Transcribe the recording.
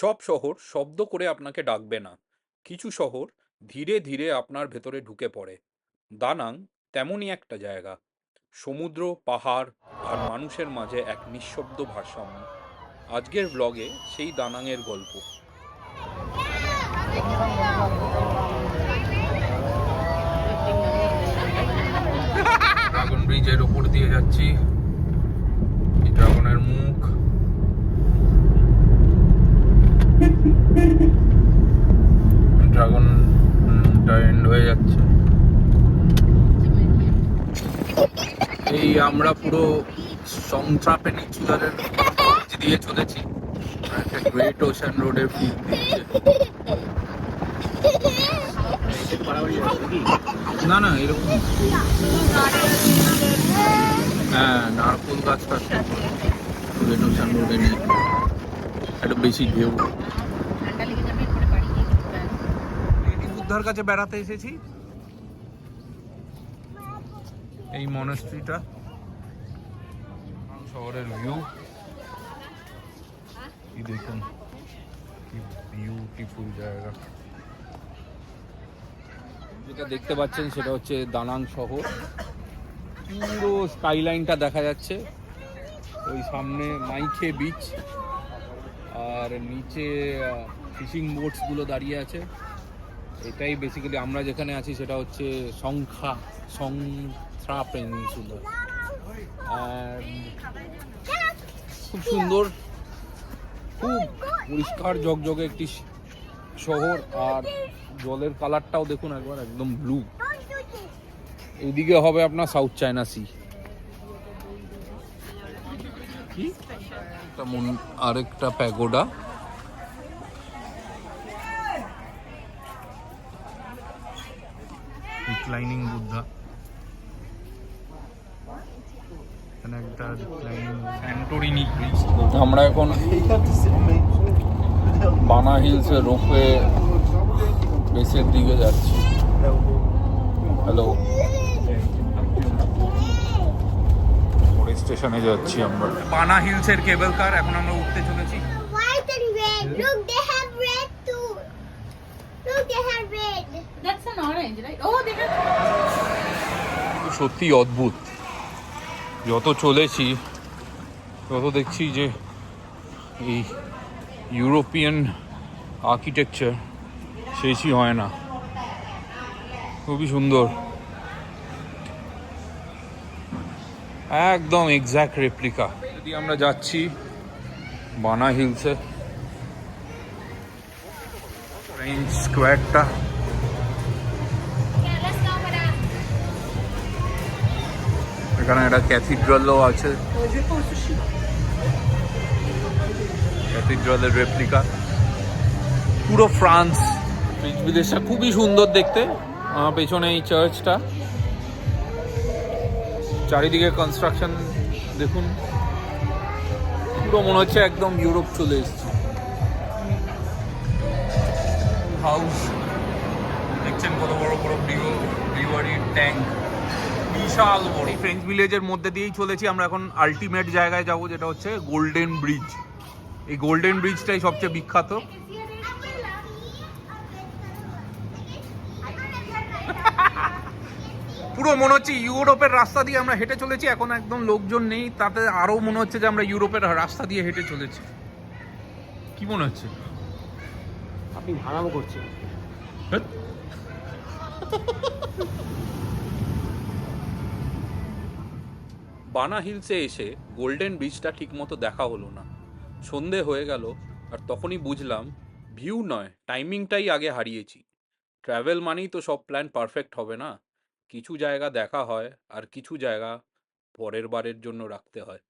সব শহর শব্দ করে আপনাকে ডাকবে না। কিছু শহর ধীরে ধীরে আপনার ভেতরে ঢুকে পড়ে। দানাং তেমনই একটা জায়গা। সমুদ্র, পাহাড় আর মানুষের মাঝে এক নিঃশব্দ ভারসাম্য। আজকের ব্লগে সেই দানাংয়ের গল্প। ড্রাগন ব্রিজের ওপর দিয়ে যাচ্ছি। ড্রাগনের মুখ। ড্রাগনটা এন্ড হয়ে যাচ্ছে। এই আমরা পুরো সংট্রা পেনিনসুলারের ব্রিজ দিয়ে চলেছি। গ্রেট ওশান রোডের ফিল না না, এরকম হ্যাঁ নারকোল গাছটা গ্রেট ওশান রোডে নেই একটা বেশি ঢেউ। বুদ্ধার কাছে বেড়াতে এসেছি। এই মনেস্ট্রিটা শহরের ভিউ কি দেখুন কি বিউটিফুল জায়গা। যেটা দেখতে পাচ্ছেন সেটা হচ্ছে দানাং শহর। পুরো স্কাইলাইনটা দেখা যাচ্ছে। ওই সামনে মাইখে বিচ আর নিচে ফিশিং বোটসগুলো দাঁড়িয়ে আছে। এটাই বেসিক্যালি আমরা যেখানে আছি সেটা হচ্ছে সংখ্যা সংখ্যা পেনিনসুলা আর খুব সুন্দর, খুব পরিষ্কার জগজগে একটি শহর। আর জলের কালারটাও দেখুন একবার, একদম ব্লু এইদিকে হবে আপনার সাউথ চায়না সি কি? তেমন আরেকটা প্যাগোডা। রিক্লাইনিং বুদ্ধা আমরা এখন বানা হিলসের রোপে বেসের দিকে যাচ্ছি। হ্যালো পরে স্টেশনে যাচ্ছি আমরা। বানা হিলসের কেবল কার এখন আমরা উঠতে চলেছি? Oh. সত্যি অদ্ভুত। যত চলেছি তত দেখছি যে এই ইউরোপিয়ান আর্কিটেকচার শেষই হয় না। খুবই সুন্দর। একদম এক্স্যাক্ট রেপ্লিকা যদি আমরা যাচ্ছি বানা হিলসে রেঞ্জ স্কোয়ারটা. এখানে একটা ক্যাথিড্রালও আছে। ক্যাথিড্রালের রেপ্লিকা পুরো ফ্রান্স বিদেশটা খুবই সুন্দর দেখতে। পেছনে এই চার্চটা চারিদিকে কনস্ট্রাকশন দেখুন। পুরো মনে হচ্ছে একদম ইউরোপ চলে এসেছে। হাউস দেখছেন কত বড় বড় ব্রিওয়ারি ট্যাঙ্ক বিশাল বড়। ফ্রেঞ্চ ভিলেজের মধ্যে দিয়েই চলেছি, আমরা এখন আলটিমেট জায়গায় যাব, যেটা হচ্ছে গোল্ডেন ব্রিজ এই গোল্ডেন ব্রিজটাই সবচেয়ে বিখ্যাত। পুরো মনে হচ্ছে ইউরোপের রাস্তা দিয়ে আমরা হেঁটে চলেছি। এখন একদম লোকজন নেই তাতে আরও মনে হচ্ছে যে আমরা ইউরোপের রাস্তা দিয়ে হেঁটে চলেছি। কি মনে হচ্ছে? আপনি হারাম করছেন। হ্যাঁ? বানা হিলসে এসে গোল্ডেন ব্রিজটা ঠিকমতো দেখা হলো না। সন্ধে হয়ে গেল আর তখনই বুঝলাম ভিউ নয় টাইমিংটাই আগে হারিয়েছি। ট্রাভেল মানেই তো সব প্ল্যান পারফেক্ট হবে না। কিছু জায়গা দেখা হয় আর কিছু জায়গা পরের বারের জন্য রাখতে হয়।